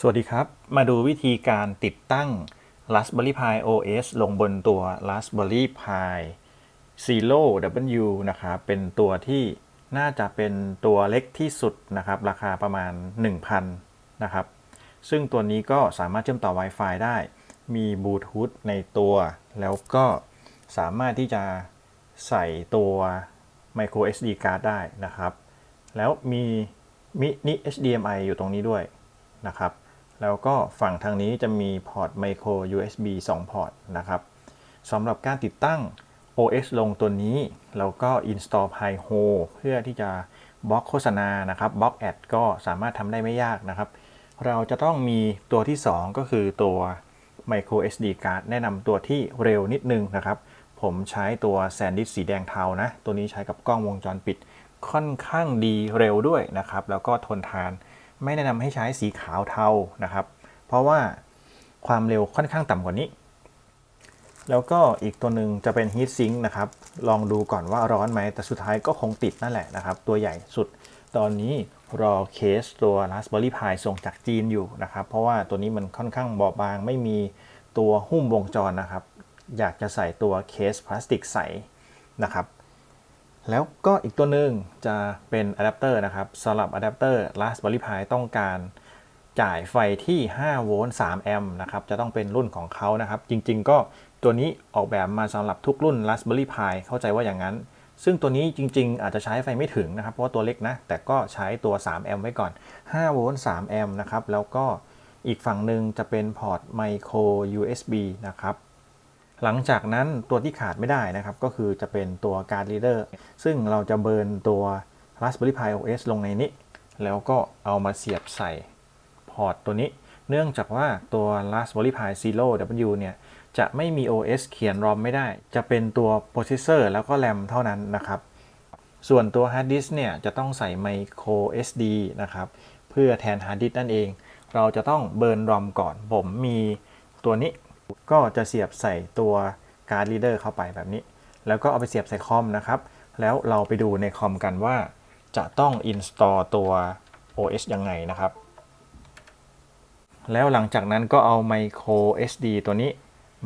สวัสดีครับ มาดูวิธีการติดตั้ง Raspberry Pi OS ลงบนตัว Raspberry Pi Zero W นะครับ เป็นตัวที่น่าจะเป็นตัวเล็กที่สุดนะครับ ราคาประมาณ 1,000 นะครับ ซึ่งตัวนี้ก็สามารถเชื่อมต่อ Wi-Fi ได้ มีบลูทูธในตัว แล้วก็สามารถที่จะใส่ตัว micro SD card ได้นะครับ แล้วมีมินิ HDMI อยู่ตรงนี้ด้วยนะครับ แล้วก็ฝั่งทางนี้จะมีพอร์ต micro USB 2 พอร์ตนะครับสำหรับการติดตั้ง OS ลงตัวนี้เราก็ install Pi-ho เพื่อที่จะบล็อกโฆษณานะครับบล็อกแอดก็สามารถทำได้ไม่ยากนะครับ เราจะต้องมีตัวที่ 2 ก็คือตัว micro SD card แนะนำตัวที่เร็วนิดนึงนะครับ ผมใช้ตัว SanDisk สีแดงเทานะ ตัวนี้ใช้กับกล้องวงจรปิดค่อนข้างดีเร็วด้วยนะครับ แล้วก็ทนทาน ไม่แนะนำให้ใช้สีขาวเทานะครับ เพราะว่าความเร็วค่อนข้างต่ำกว่านี้ แล้วก็อีกตัวหนึ่งจะเป็น Heat Sink นะครับ ลองดูก่อนว่าร้อนไหม แต่สุดท้ายก็คงติดนั่นแหละนะครับ ตัวใหญ่สุด ตอนนี้รอเคสตัว Raspberry Pi ส่งจากจีนอยู่นะครับ เพราะว่าตัวนี้มันค่อนข้างบอบบาง ไม่มีตัวหุ้มวงจรนะครับ อยากจะใส่ตัวเคสพลาสติกใสนะครับ แล้วก็อีกตัวหนึ่งจะเป็นอะแดปเตอร์นะครับสำหรับอะแดปเตอร์ Raspberry Pi ต้องการจ่ายไฟที่ 5 โวลต์ 3 แอมป์นะครับ จะต้องเป็นรุ่นของเขานะครับ จริงๆ ก็ตัวนี้ออกแบบมาสำหรับทุกรุ่น Raspberry Pi เข้าใจว่าอย่างนั้น ซึ่งตัวนี้จริงๆ อาจจะใช้ไฟไม่ถึงนะครับ เพราะว่าตัวเล็กนะ แต่ก็ใช้ตัว 3 แอมป์ไว้ก่อน 5 โวลต์ 3 แอมป์นะครับ แล้วก็อีกฝั่งหนึ่งจะเป็นพอร์ต Micro USB นะครับ หลังจากนั้นตัวที่ขาดไม่ได้นะครับ ก็คือจะเป็นตัวการ์ด reader ซึ่งเราจะเบิร์นตัว Raspberry Pi OS ลงในนี้ แล้วก็เอามาเสียบใส่พอร์ตตัวนี้ เนื่องจากว่าตัว Raspberry Pi Zero W เนี่ยจะไม่มี OS เขียน ROM ไม่ได้ จะเป็นตัว processor แล้วก็ RAM เท่านั้นนะครับ ส่วนตัว hard disk เนี่ยจะต้องใส่ micro SD นะครับ เพื่อแทน hard disk นั่นเอง เราจะต้องเบิร์น ROM ก่อน ผมมีตัวนี้ ก็จะเสียบใส่ตัวการ์ด reader เข้าไปแบบนี้ แล้วก็เอาไปเสียบใส่คอมนะครับ แล้วเราไปดูในคอมกันว่า จะต้อง install ตัว OS ยังไงนะครับ แล้วหลังจากนั้นก็เอา micro SD ตัวนี้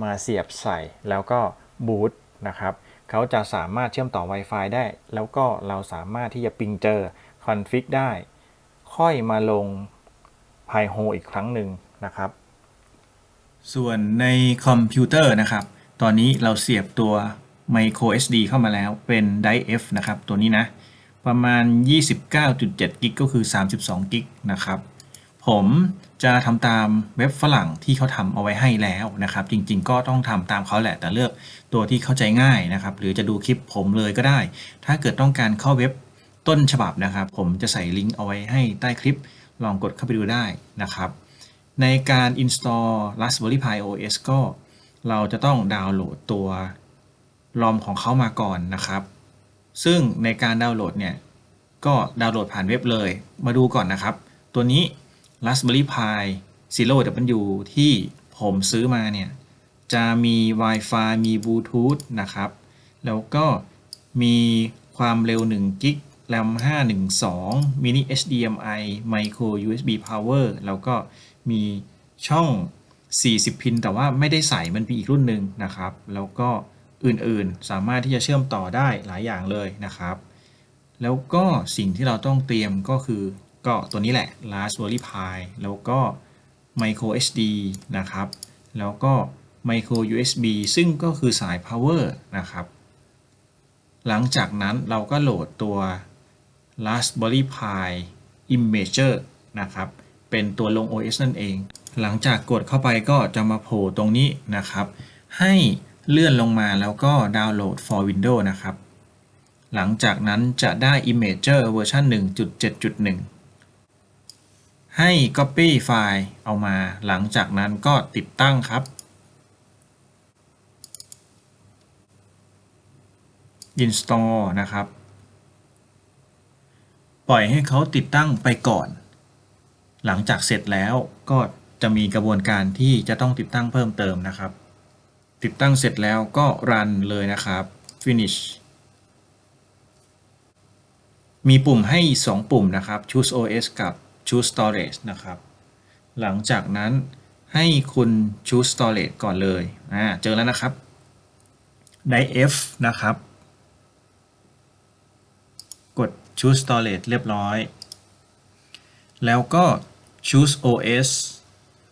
มาเสียบใส่ แล้วก็บูตนะครับเขาจะสามารถเชื่อมต่อ Wi-Fi ได้ แล้วก็เราสามารถที่จะปิงเจอคอนฟิกได้ ค่อยมาลง Pi-ho อีกครั้งหนึ่งนะครับ ส่วนในคอมพิวเตอร์นะครับ ตอนนี้เราเสียบตัว micro SD เข้ามาแล้วเป็น Drive F นะครับ ตัวนี้นะ ประมาณ 29.7 กิกก็คือ 32 กิกนะครับ ผมจะทำตามเว็บฝรั่งที่เขาทำเอาไว้ให้แล้วนะครับ จริงๆ ก็ต้องทำตามเขาแหละ แต่เลือกตัวที่เข้าใจง่ายนะครับ หรือจะดูคลิปผมเลยก็ได้ ถ้าเกิดต้องการเข้าเว็บต้นฉบับนะครับ ผมจะใส่ลิงก์เอาไว้ให้ใต้คลิป ลองกดเข้าไปดูได้นะครับ ในการ install Raspberry Pi OS ก็เราจะต้องดาวน์โหลดตัว ROM ของเขามาก่อนนะครับ ซึ่งในการดาวน์โหลดเนี่ย ก็ดาวน์โหลดผ่านเว็บเลย มาดูก่อนนะครับ ตัวนี้ Raspberry Pi Zero W ที่ผมซื้อมาเนี่ย จะมี Wi-Fi มี Bluetooth นะครับ แล้วก็มีความเร็ว1 g b RAM 512 Mini HDMI Micro USB Power แล้วก็ มีช่อง 40 พิน แต่ว่าไม่ได้ใส่มันมีอีกรุ่นหนึ่งนะครับ แล้วก็อื่นๆสามารถที่จะเชื่อมต่อได้หลายอย่างเลยนะครับ แล้วก็สิ่งที่เราต้องเตรียมก็คือก็ตัวนี้แหละ Raspberry Pi แล้วก็ Micro HD นะครับ แล้วก็ Micro USB ซึ่งก็คือสาย Power นะครับ หลังจากนั้นเราก็โหลดตัว Raspberry Pi Imager นะครับ เป็นตัวลง OS นั่นเอง หลังจากกดเข้าไปก็จะมาโผล่ตรงนี้นะครับ ให้เลื่อนลงมาแล้วก็ดาวน์โหลด for Windows นะครับ หลังจากนั้นจะได้ Imager เวอร์ชัน1.7.1 ให้ Copy ไฟล์เอามา หลังจากนั้นก็ติดตั้งครับ Install นะครับ ปล่อยให้เขาติดตั้งไปก่อน หลังจากเสร็จแล้วก็จะมีกระบวนการที่จะต้องติดตั้งเพิ่มเติมนะครับ ติดตั้งเสร็จแล้วก็รันเลยนะครับ finish มีปุ่มให้ 2 ปุ่มนะครับ choose OS กับ choose storage นะครับ หลังจากนั้นให้คุณ choose storage ก่อนเลยอ่าเจอแล้วนะครับ ได้ F นะครับ กด choose storage เรียบร้อย แล้วก็ choose OS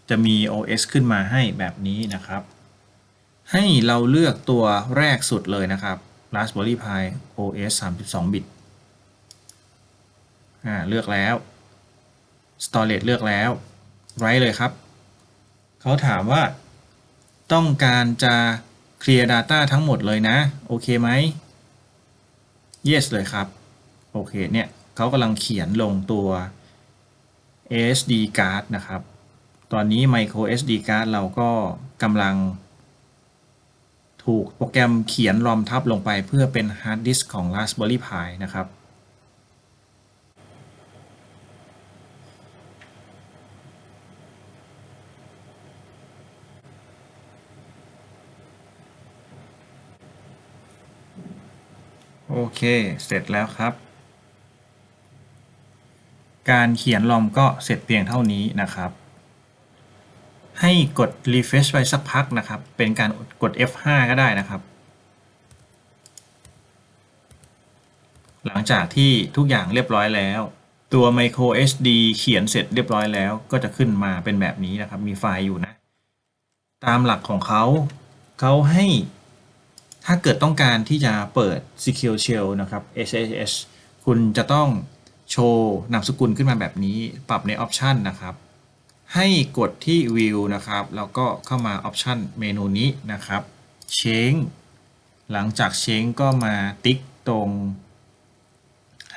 จะมี OS ขึ้นมาให้แบบนี้นะครับ ให้เราเลือกตัวแรกสุดเลยนะครับ Raspberry Pi OS 32 บิตอ่าเลือกแล้ว storage เลือกแล้ว write เลยครับ เขาถามว่า ต้องการจะเคลียร์ Data ทั้งหมดเลยนะ โอเคไหม yes เลยครับ โอเคเนี่ยเขากำลังเขียนลงตัว SD card นะครับ ตอนนี้ micro SD card เราก็กำลัง ถูกโปรแกรมเขียนรอมทับลงไปเพื่อเป็น hard disk ของ Raspberry Pi นะครับโอเค เสร็จแล้วครับ การเขียนลอมก็เสร็จเพียงเท่านี้นะครับ ให้กด refresh ไปสักพักนะครับ เป็นการกด F5 ก็ได้นะครับ หลังจากที่ทุกอย่างเรียบร้อยแล้ว ตัว micro SD เขียนเสร็จเรียบร้อยแล้ว ก็จะขึ้นมาเป็นแบบนี้นะครับ มีไฟล์อยู่นะ ตามหลักของเขาเขาให้ถ้าเกิดต้องการที่จะเปิด Secure Shell นะครับ SSH คุณจะต้อง โชว์นามสกุลขึ้นมาแบบนี้ปรับใน Option นะครับ ให้กดที่ View นะครับ แล้วก็เข้ามา Option เมนูนี้นะครับ Change หลังจาก Change ก็มาติ๊กตรง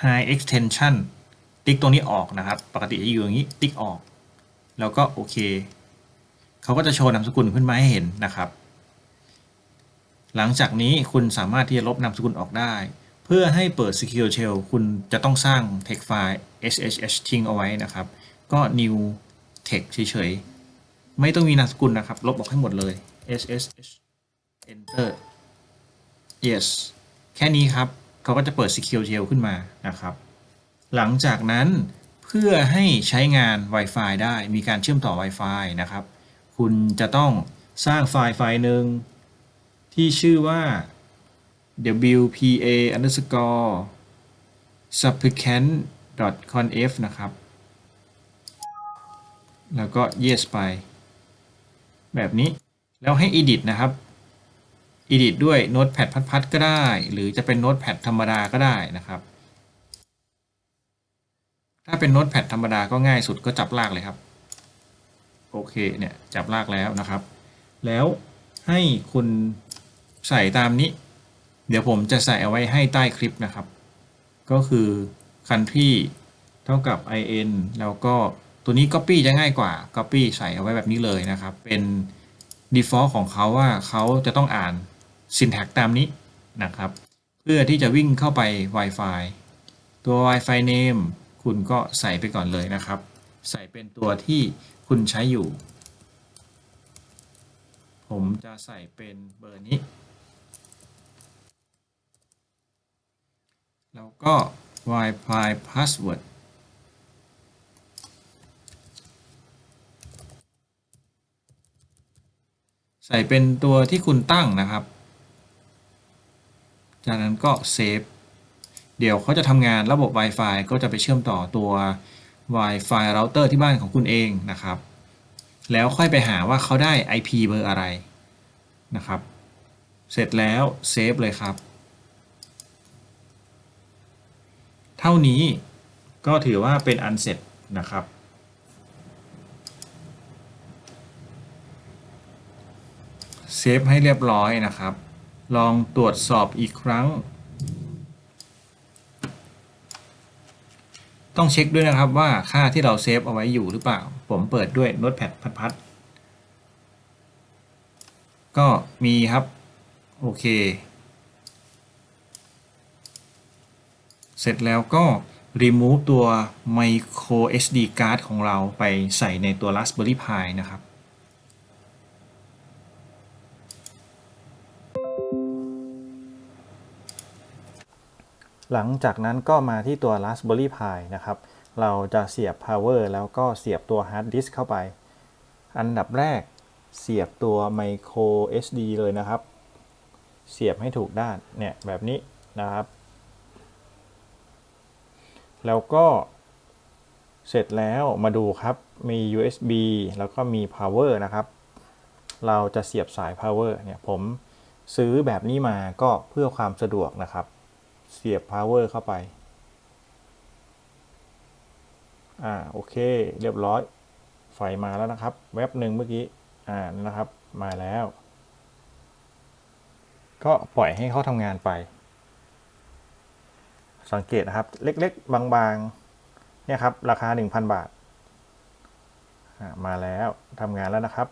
High Extension ติ๊กตรงนี้ออกนะครับ ปกติจะอยู่อย่างนี้ติ๊กออก แล้วก็โอเค เขาก็จะโชว์นามสกุลขึ้นมาให้เห็นนะครับ หลังจากนี้คุณสามารถที่จะลบนามสกุลออกได้ เพื่อให้เปิด Secure Shell คุณจะต้องสร้าง text file ssh ทิ้งเอาไว้นะครับ ก็ new text เฉยๆ ไม่ต้องมีนามสกุลนะครับ ลบออกให้หมดเลย ssh enter yes แค่นี้ครับ เขาก็จะเปิด Secure Shell ขึ้นมานะครับ หลังจากนั้นเพื่อให้ใช้งาน Wi-Fi ได้มีการเชื่อมต่อ Wi-Fi นะครับ คุณจะต้องสร้างไฟล์ไฟล์หนึ่งที่ชื่อว่า wpa underscore supplicant conf นะครับ แล้วก็ yes ไป แบบนี้ แล้วให้ edit นะครับ edit ด้วย notepad พัดๆก็ได้ หรือจะเป็น notepad ธรรมดาก็ได้นะครับ ถ้าเป็น notepad ธรรมดาก็ง่ายสุดก็จับลากเลยครับ โอเค เนี่ย จับลากแล้วนะครับ แล้วให้คุณใส่ตามนี้ เดี๋ยวผมจะใส่เอาไว้ให้ใต้คลิปนะครับ ก็คือ country เท่ากับ in แล้วก็ตัวนี้ copy จะง่ายกว่า copy ใส่เอาไว้แบบนี้เลยนะครับ เป็น default ของเขาว่าเขาจะต้องอ่าน syntax ตามนี้นะครับ เพื่อที่จะวิ่งเข้าไป Wi-Fi ตัว Wi-Fi name คุณก็ใส่ไปก่อนเลยนะครับ ใส่เป็นตัวที่คุณใช้อยู่ ผมจะใส่เป็นเบอร์นี้ แล้วก็ Wi-Fi password ใส่เป็นตัวที่คุณตั้งนะครับ จากนั้นก็เซฟ เดี๋ยวเขาจะทำงานระบบ Wi-Fi ก็จะไปเชื่อมต่อตัว Wi-Fi router ที่บ้านของคุณเองนะครับ แล้วค่อยไปหาว่าเขาได้ IP เบอร์อะไรนะครับ เสร็จแล้วเซฟเลยครับ เท่านี้ก็ถือว่าเป็นอันเสร็จนะครับ เซฟให้เรียบร้อยนะครับ ลองตรวจสอบอีกครั้ง ต้องเช็คด้วยนะครับว่าค่าที่เราเซฟเอาไว้อยู่หรือเปล่า ผมเปิดด้วย Notepad พัดๆก็มีครับ โอเค เสร็จแล้วก็ remove ตัว micro SD card ของเราไปใส่ในตัว Raspberry Pi นะครับหลังจากนั้นก็มาที่ตัว Raspberry Pi นะครับ เราจะเสียบ power แล้วก็เสียบตัว hard disk เข้าไป อันดับแรกเสียบตัว micro SD เลยนะครับ เสียบให้ถูกด้าน เนี่ย แบบนี้นะครับ แล้วก็เสร็จแล้วมาดูครับ มี USB แล้วก็มี power นะครับ เราจะเสียบสาย power เนี่ยผมซื้อแบบนี้มาก็เพื่อความสะดวกนะครับ เสียบ power เข้าไป อ่า โอเค เรียบร้อย ไฟมาแล้วนะครับ แว็บหนึ่งเมื่อกี้ อ่า นะครับ มาแล้ว ก็ปล่อยให้เขาทำงานไป สังเกตนะครับ เล็กๆ บางๆ เนี่ยครับ ราคา 1,000 บาทอ่ามาแล้วทำงานแล้วนะครับ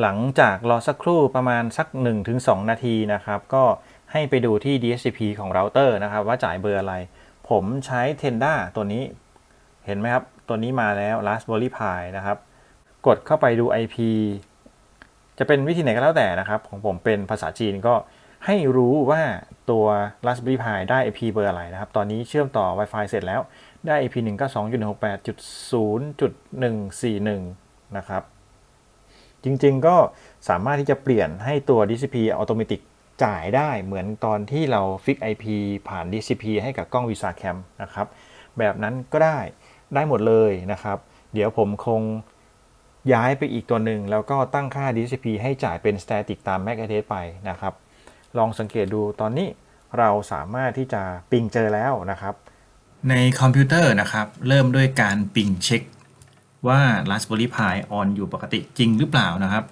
หลังจากรอสักครู่ประมาณสัก 1-2 นาทีนะครับ ก็ให้ไปดูที่ DHCP ของเราเตอร์นะครับ ว่าจ่ายเบอร์อะไร ผมใช้ Tenda ตัวนี้ เห็นไหมครับ ตัวนี้มาแล้ว Raspberry Pi นะครับ กดเข้าไปดู IP จะเป็นวิธีไหนก็แล้วแต่นะครับ ของผมเป็นภาษาจีนก็ ให้รู้ว่าตัว Raspberry Pi ได้ IP เบอร์อะไรนะครับ ตอนนี้เชื่อมต่อ Wi-Fi เสร็จแล้วได้ IP 192.168.0.141 นะครับ จริงๆก็สามารถที่จะเปลี่ยนให้ตัว DCP Automatic จ่ายได้เหมือนตอนที่เราฟิก IP ผ่าน DCP ให้กับกล้อง Visa Cam นะครับ แบบนั้นก็ได้ได้หมดเลยนะครับ เดี๋ยวผมคงย้ายไปอีกตัวหนึ่ง แล้วก็ตั้งค่า DCP ให้จ่ายเป็น static ตาม MAC address ไปนะครับ ลองสังเกตดูตอนนี้เราสามารถที่จะปิงเจอแล้วนะครับ ในคอมพิวเตอร์นะครับ เริ่มด้วยการปิงเช็คว่า Raspberry Pi on อยู่ปกติจริงหรือเปล่านะครับ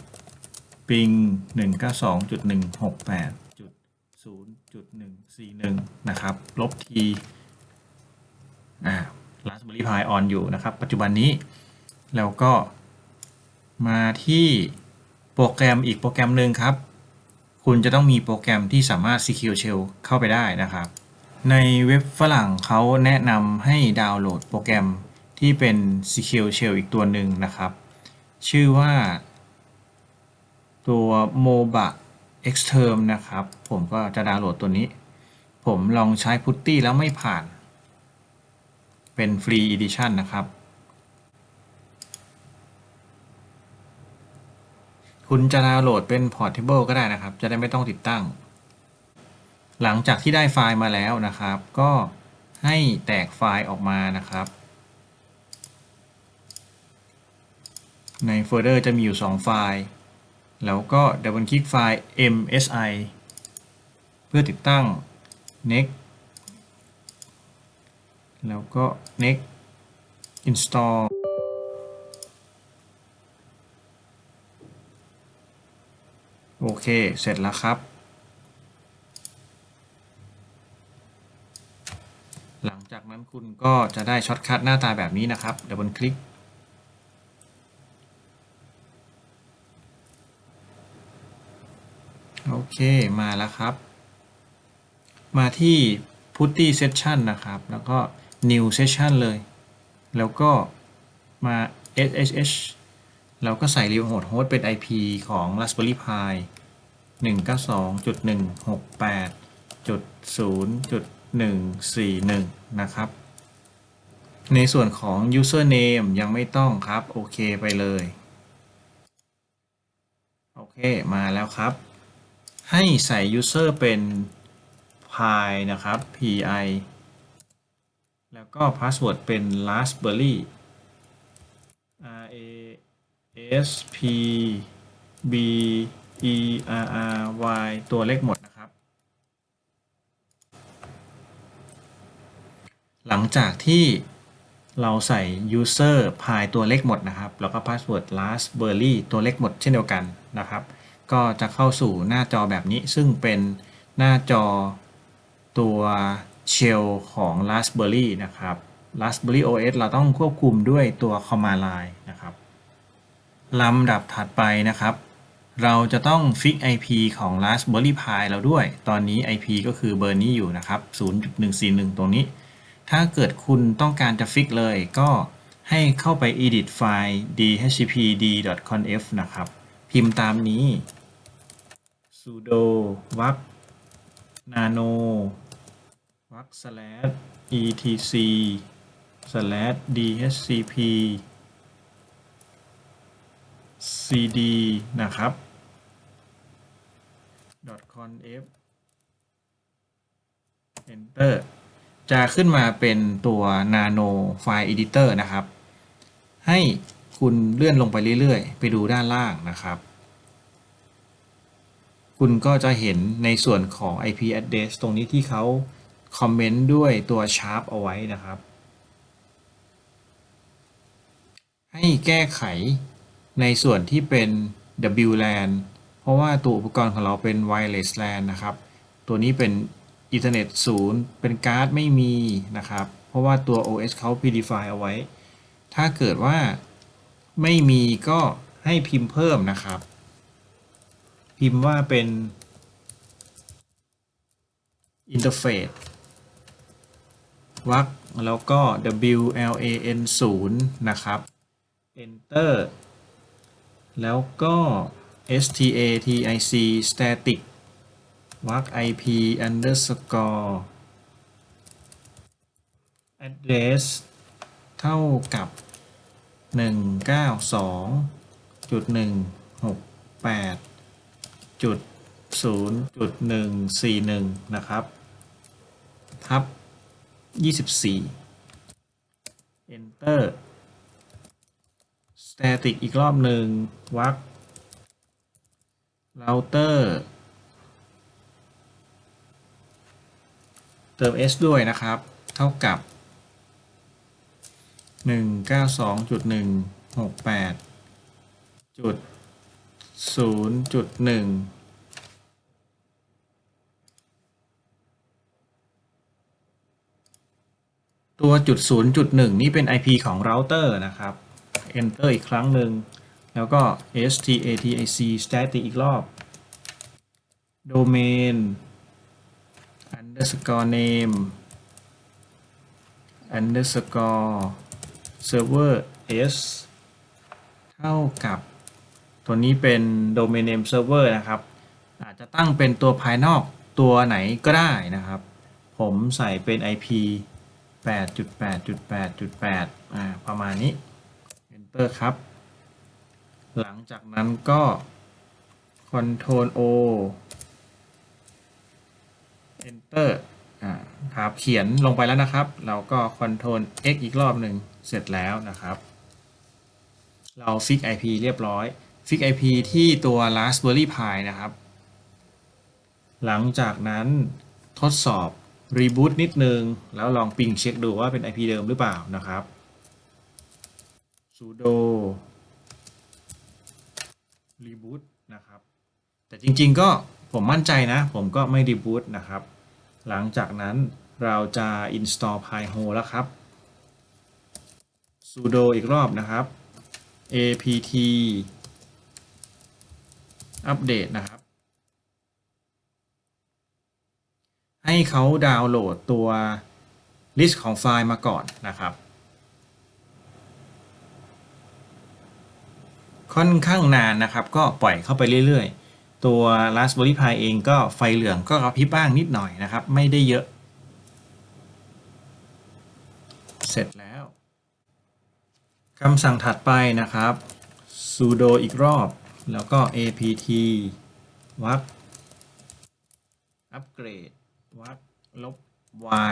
ปิง 192.168.0.141 นะครับ ลบทีอ่า Raspberry Pi on อยู่นะครับ ปัจจุบันนี้ แล้วก็มาที่โปรแกรมอีกโปรแกรมหนึ่งครับ คุณจะต้องมีโปรแกรมที่สามารถ Secure Shell เข้าไปได้นะครับ ในเว็บฝรั่งเขาแนะนำให้ดาวน์โหลดโปรแกรมที่เป็น Secure Shell อีกตัวหนึ่งนะครับ ชื่อว่า ตัว MOBA Xterm นะครับ ผมก็จะดาวน์โหลดตัวนี้ ผมลองใช้ Putty แล้วไม่ผ่าน เป็นฟรี Edition นะครับ คุณจะดาวน์โหลดเป็น Portable ก็ได้นะครับ จะได้ไม่ต้องติดตั้ง หลังจากที่ได้ไฟล์มาแล้วนะครับ ก็ให้แตกไฟล์ออกมานะครับ ในโฟลเดอร์จะมีอยู่ 2 ไฟล์ แล้วก็ดับเบิลคลิกไฟล์ MSI เพื่อติดตั้ง next แล้วก็ next install โอเค เสร็จแล้วครับ หลังจากนั้นคุณก็จะได้ช็อตคัทหน้าตาแบบนี้นะครับ ดับเบิลคลิก โอเค มาแล้วครับ มาที่ Putty Session นะครับ แล้วก็ New Session เลย แล้วก็มา SSH เราก็ใส่ Remote Host เป็น IP ของ Raspberry Pi 192.168.0.141 นะครับ ในส่วนของ username ยังไม่ต้องครับ โอเคไปเลย โอเค มาแล้วครับ ให้ใส่ user เป็น pi นะครับ pi แล้วก็ password เป็น raspberry s p b e r r y ตัวเลขหมดนะครับ หลังจากที่เราใส่ user pi ตัวเลขหมดนะครับ แล้วก็ password raspberry ตัวเลขหมดเช่นเดียวกันนะครับ ก็จะเข้าสู่หน้าจอแบบนี้ ซึ่งเป็นหน้าจอตัว Shell ของ Raspberry นะครับ Raspberry OS เราต้องควบคุมด้วยตัว Command Line นะครับ ลำดับถัดไปนะครับ เราจะต้องฟิก IP ของ Raspberry Pi เราด้วย ตอนนี้ IP ก็คือเบอร์นี้อยู่นะครับ 0.141 ตรงนี้ ถ้าเกิดคุณต้องการจะฟิกเลยก็ให้เข้าไป edit ไฟล์ dhcpd.conf นะครับ พิมพ์ตามนี้ sudo wap nano วัก slash etc slash dhcp cd นะครับ .conf enter จะขึ้นมาเป็นตัว nano file editor นะครับ ให้คุณเลื่อนลงไปเรื่อยๆ ไปดูด้านล่างนะครับ คุณก็จะเห็นในส่วนของ IP address ตรงนี้ที่เขาคอมเมนต์ด้วยตัว sharp เอาไว้นะครับ ให้แก้ไข ในส่วนที่เป็น WLAN เพราะว่าตัวอุปกรณ์ของเราเป็น wireless LAN นะครับ ตัวนี้เป็นอินเทอร์เน็ตศูนย์เป็นการ์ดไม่มีนะครับ เพราะว่าตัว OS เขา predefine เอาไว้ ถ้าเกิดว่าไม่มีก็ให้พิมพ์เพิ่มนะครับ พิมพ์ว่าเป็น interface วักแล้วก็ WLAN 0นะครับ enter แล้วก็ static static วัก IP underscore address เท่ากับ 192จุด168จุด0จุด141นะครับ ทับ 24 enter static อีกรอบหนึ่งวัก router เติม s ด้วยนะครับ เท่ากับ 192.168จุด0.1ตัวจุด0.1 นี่เป็น IP ของ router นะครับ enter อีกครั้งหนึ่ง แล้วก็ static static อีกรอบ domain underscore name underscore server s เท่ากับตัวนี้เป็น domain name server นะครับ อาจจะตั้งเป็นตัวภายนอกตัวไหนก็ได้นะครับ ผมใส่เป็น IP 8.8.8.8 ประมาณนี้ enter ครับ หลังจากนั้นก็ Ctrl o enter อ่าครับเขียนลงไปแล้วนะครับ เราก็ Ctrl x อีกรอบหนึ่งเสร็จแล้วนะครับ เราฟิก IP เรียบร้อยฟิก IP ที่ตัว Raspberry Pi นะครับ หลังจากนั้นทดสอบ reboot นิดนึง แล้วลองปิงเช็คดูว่าเป็น IP เดิมหรือเปล่านะครับ sudo reboot นะครับ แต่จริงๆก็ผมมั่นใจนะ ผมก็ไม่ reboot นะครับ หลังจากนั้นเราจะ install Pi-hole แล้วครับ sudo อีกรอบนะครับ apt อัปเดตนะครับ ให้เขาดาวน์โหลดตัว list ของไฟล์มาก่อนนะครับ ค่อนข้างนานนะครับ ก็ปล่อยเข้าไปเรื่อยๆ ตัว Raspberry Pi เองก็ไฟเหลืองก็กระพริบบ้างนิดหน่อยนะครับ ไม่ได้เยอะ เสร็จแล้วคำสั่งถัดไปนะครับ sudo อีกรอบ แล้วก็ apt วักอัปเกรดวักลบ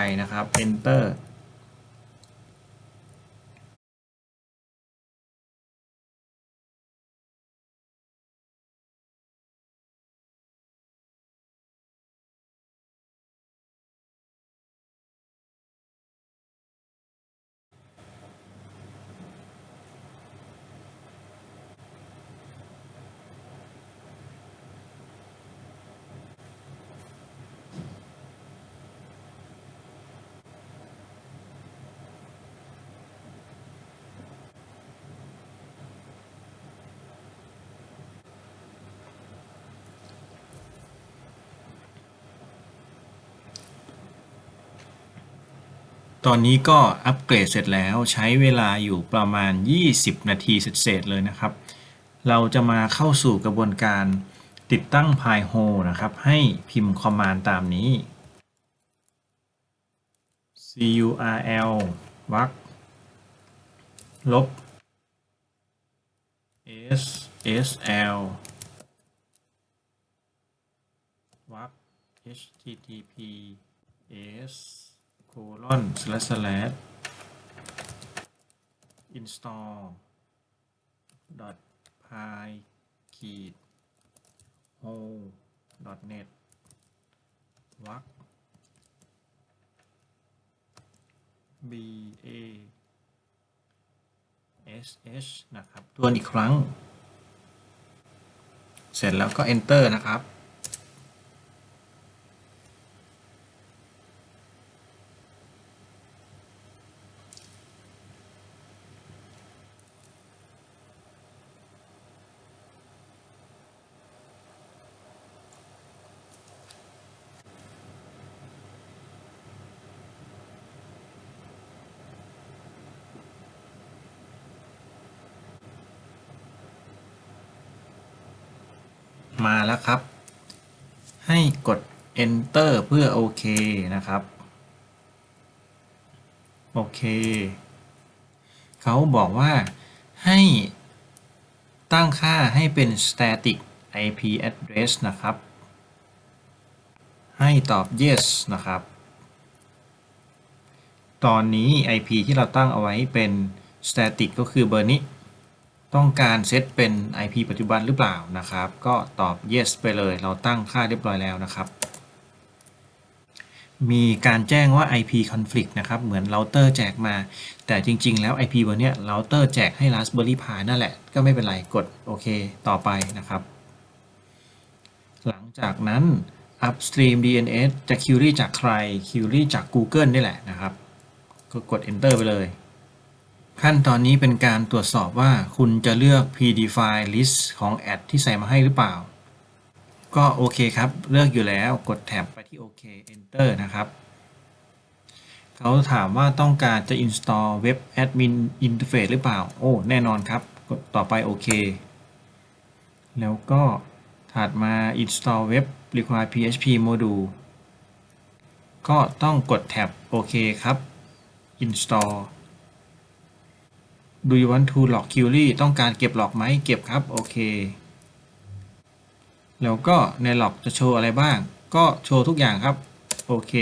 y นะครับ enter ตอนนี้ก็อัปเกรดเสร็จแล้วใช้เวลาอยู่ประมาณ 20 นาทีเศษๆเลยนะครับ เราจะมาเข้าสู่กระบวนการติดตั้ง Pi-hole นะครับ ให้พิมพ์คอมมานด์ตามนี้ curl วรรคลบ ssl วรรค https colon slash slash install dot py ขีด home dot net วรรค b a s h นะครับทวอีกครั้ง เสร็จแล้วก็ enter นะครับ มาแล้วครับ ให้กด enter เพื่อโอเคนะครับ โอเค เขาบอกว่าให้ตั้งค่าให้เป็น static IP address นะครับ ให้ตอบ yes นะครับ ตอนนี้ IP ที่เราตั้งเอาไว้เป็น static ก็คือเบอร์นี้ ต้องการเซตเป็น IP ปัจจุบันหรือเปล่านะครับ ก็ตอบ yes ไปเลย เราตั้งค่าเรียบร้อยแล้วนะครับ มีการแจ้งว่า IP conflict นะครับ เหมือนเราเตอร์แจกมา แต่จริง ๆ แล้ว IP บนเนี้ยเราเตอร์แจกให้ Raspberry Pi นั่นแหละ ก็ไม่เป็นไร กดโอเคต่อไปนะครับ หลังจากนั้น upstream DNS จะ query จากใคร query จาก Google นี่แหละนะครับ ก็กด enter ไปเลย ขั้นตอนนี้เป็นการตรวจสอบว่าคุณจะเลือก predefine list ของ ad ที่ใส่มาให้หรือเปล่า ก็โอเคครับ เลือกอยู่แล้วกดแท็บไปที่โอเค enter นะครับ เขาถามว่าต้องการจะ install web admin interface หรือเปล่า โอ้ แน่นอนครับ กดต่อไปโอเค แล้วก็ถัดมา install web require php module ก็ต้องกดแท็บโอเคครับ install Do you want to log query ต้องการเก็บหลอกไหมเก็บครับ โอเค แล้วก็ในหลอกจะโชว์อะไรบ้าง ก็โชว์ทุกอย่างครับ โอเค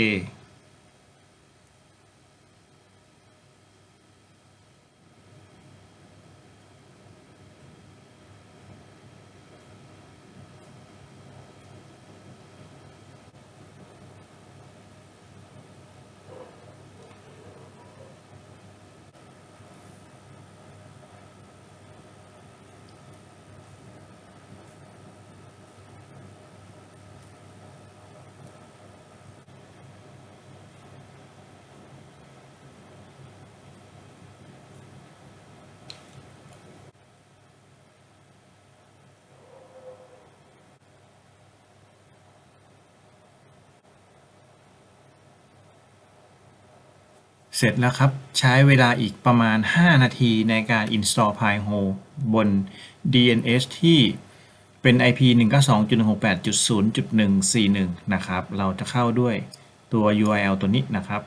เสร็จแล้วครับ ใช้เวลาอีกประมาณ 5 นาทีในการ install Pi-hole บน DNS ที่เป็น IP 192.168.0.141 นะครับ เราจะเข้าด้วยตัว URL ตัวนี้นะครับ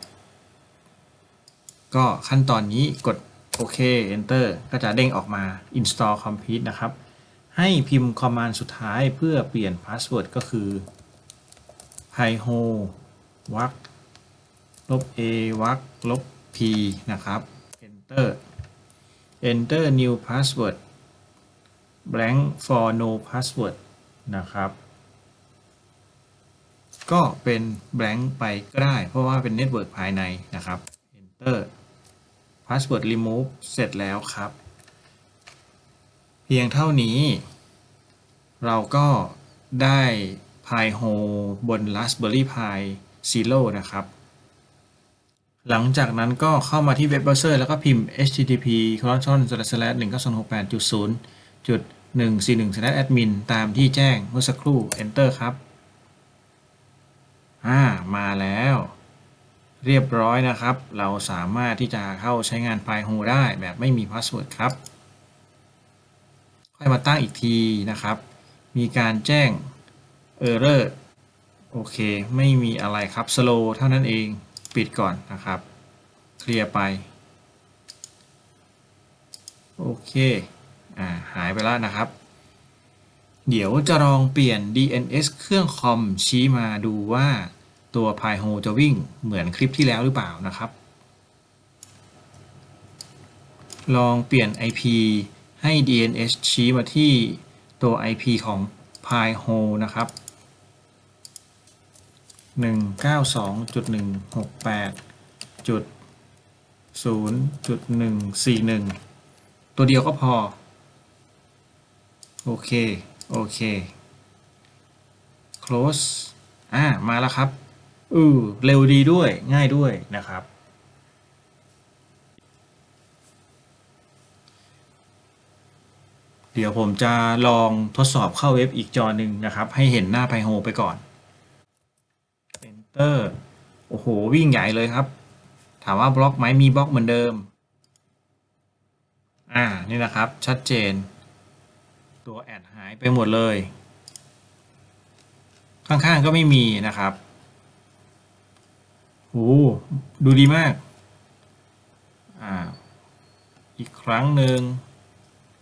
ก็ขั้นตอนนี้กดโอเค enter ก็จะเด้งออกมา install complete นะครับ ให้พิมพ์ command สุดท้ายเพื่อเปลี่ยน password ก็คือ pi-hole วัก ลบ a วักลบ p นะครับ enter enter new password blank for no password นะครับ ก็เป็น blank ไปก็ได้ เพราะว่าเป็นเน็ตเวิร์กภายในนะครับ enter password remove เสร็จแล้วครับ เพียงเท่านี้ เราก็ได้ Pi Hole บน Raspberry Pi Zero นะครับ หลังจากนั้นก็เข้ามาที่เว็บเบราว์เซอร์แล้วก็พิมพ์ http colon slash 192.68.0.141 admin ตามที่แจ้งเมื่อสักครู่ enter ครับ อ่า มาแล้ว เรียบร้อยนะครับ เราสามารถที่จะเข้าใช้งาน Pi Hole ได้แบบไม่มีพาสเวิร์ดครับ ค่อยมาตั้งอีกทีนะครับ มีการแจ้ง Error โอเค ไม่มีอะไรครับ slow เท่านั้นเอง ปิดก่อนนะครับ เคลียร์ไป โอเค อ่า หายไปแล้วนะครับ เดี๋ยวจะลองเปลี่ยน DNS เครื่องคอมชี้มาดูว่าตัว p y h o จะวิ่งเหมือนคลิปที่แล้วหรือเปล่านะครับ ลองเปลี่ยน IP ให้ DNS ชี้มาที่ตัว IP ของ p y h o นะครับ 192.168จุด0.141 ตัวเดียวก็พอ โอเค โอเค close อ่า มาแล้วครับ อือเร็วดีด้วย ง่ายด้วยนะครับ เดี๋ยวผมจะลองทดสอบเข้าเว็บอีกจอหนึ่งนะครับ ให้เห็นหน้าไพโฮไปก่อน Enter โอ้โห วิ่งใหญ่เลยครับ ถามว่าบล็อกไหมมีบล็อกเหมือนเดิม อ่า นี่นะครับ ชัดเจน ตัวแอดหายไปหมดเลย ข้างๆก็ไม่มีนะครับโอ้ดูดีมาก อ่า อีกครั้งหนึ่ง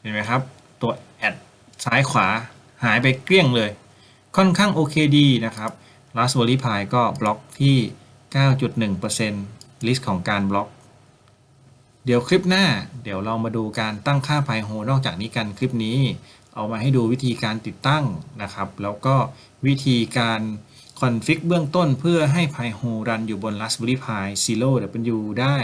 เห็นไหมครับ ตัวแอดซ้ายขวาหายไปเกลี้ยงเลย ค่อนข้างโอเคดีนะครับ Raspberry Pi ก็บล็อกที่ 9.1%ลิสต์ของการบล็อก เดี๋ยวคลิปหน้า เดี๋ยวเรามาดูการตั้งค่า Pi h o นอกจากนี้กันคลิปนี้ เอามาให้ดูวิธีการติดตั้งนะครับ แล้วก็วิธีการคอนฟิกเบื้องต้นเพื่อให้ Pi h o รันอยู่บน Raspberry Pi Zero W ได้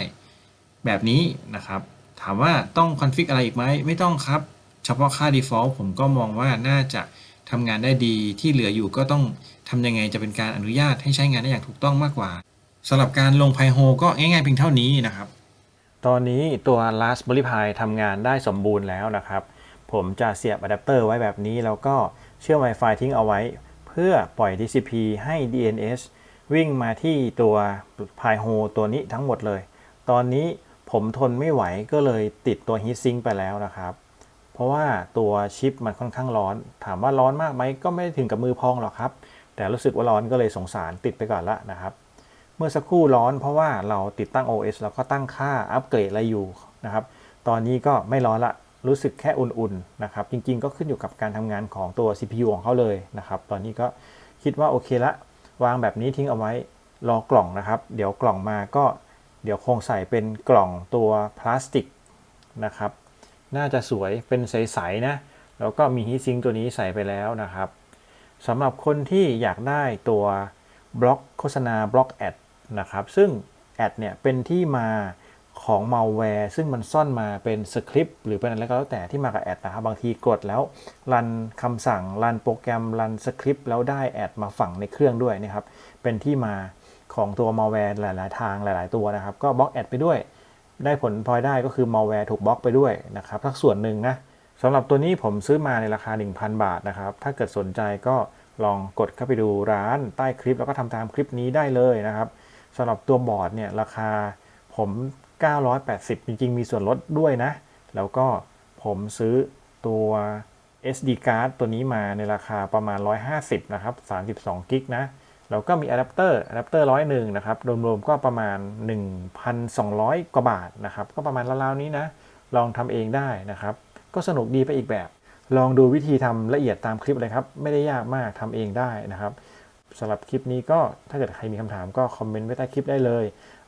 แบบนี้นะครับ ถามว่าต้องคอนฟิกอะไรอีกไหมไม่ต้องครับ เฉพาะค่า default ผมก็มองว่าน่าจะทำงานได้ดีที่เหลืออยู่ก็ต้อง ทำยังไงจะเป็นการอนุญาตให้ใช้งานได้อย่างถูกต้องมากกว่าสำหรับการลง Pi h o ก็ง่ายๆเพียงเท่านี้นะครับ ตอนนี้ตัว Raspberry Pi ทำงานได้สมบูรณ์แล้วนะครับ ผมจะเสียบอะแดปเตอร์ไว้แบบนี้ แล้วก็เชื่อม Wi-Fi ทิ้งเอาไว้ เพื่อปล่อย TCP ให้ DNS วิ่งมาที่ตัว Pi h o ตัวนี้ทั้งหมดเลย ตอนนี้ผมทนไม่ไหวก็เลยติดตัว Heatsink ไปแล้วนะครับ เพราะว่าตัวชิปมันค่อนข้างร้อน ถามว่าร้อนมากไหมก็ไม่ถึงกับมือพองหรอกครับ แต่รู้สึกว่าร้อนก็เลยสงสารติดไปก่อนละนะครับ เมื่อสักครู่ร้อนเพราะว่าเราติดตั้ง OS แล้วก็ตั้งค่าอัปเกรดอะไรอยู่นะครับ ตอนนี้ก็ไม่ร้อนละรู้สึกแค่อุ่นๆนะครับ จริงๆ ก็ขึ้นอยู่กับการทำงานของตัว CPU ของเขาเลยนะครับ ตอนนี้ก็คิดว่าโอเคละ วางแบบนี้ทิ้งเอาไว้รอกล่องนะครับ เดี๋ยวกล่องมาก็เดี๋ยวคงใส่เป็นกล่องตัวพลาสติกนะครับ น่าจะสวยเป็นใสๆนะ แล้วก็มีฮีทซิงตัวนี้ใส่ไปแล้วนะครับ สำหรับคนที่อยากได้ตัวบล็อกโฆษณาบล็อกแอดนะครับ ซึ่งแอดเนี่ยเป็นที่มาของมัลแวร์ซึ่งมันซ่อนมาเป็นสคริปต์หรือเป็นอะไรก็แล้วแต่ที่มากับแอดนะครับ บางทีกดแล้วรันคำสั่งรันโปรแกรมรันสคริปต์แล้วได้แอดมาฝังในเครื่องด้วยนะครับ เป็นที่มาของตัวมัลแวร์หลาย ๆ ทางหลาย ๆ ตัวนะครับ ก็บล็อกแอดไปด้วย ได้ผลพลอยได้ก็คือมัลแวร์ถูกบล็อกไปด้วยนะครับสักส่วนหนึ่งนะ สำหรับตัวนี้ผมซื้อมาในราคา 1,000 บาทนะครับ ถ้าเกิดสนใจก็ลองกดเข้าไปดูร้านใต้คลิป แล้วก็ทำตามคลิปนี้ได้เลยนะครับสำหรับตัวบอร์ดเนี่ยราคาผม 980 จริง ๆ มีส่วนลดด้วยนะ แล้วก็ผมซื้อตัว SD card ตัวนี้มาในราคาประมาณ 150 นะครับ 32กิกนะ แล้วก็มีอะแดปเตอร์อะแดปเตอร์ร้อยหนึ่งนะครับ รวมๆก็ประมาณ 1,200 กว่าบาทนะครับ ก็ประมาณราวๆนี้นะ ลองทำเองได้นะครับ ก็สนุกดีไปอีกแบบ ลองดูวิธีทำละเอียดตามคลิปเลยครับ ไม่ได้ยากมากทำเองได้นะครับสำหรับคลิปนี้ก็ถ้าเกิดใครมีคำถามก็คอมเมนต์ไว้ใต้คลิปได้เลย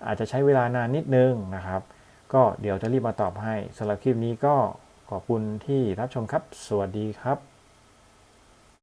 อาจจะใช้เวลานานนิดนึงนะครับ ก็เดี๋ยวจะรีบมาตอบให้สำหรับคลิปนี้ก็ขอบคุณที่รับชมครับ สวัสดีครับ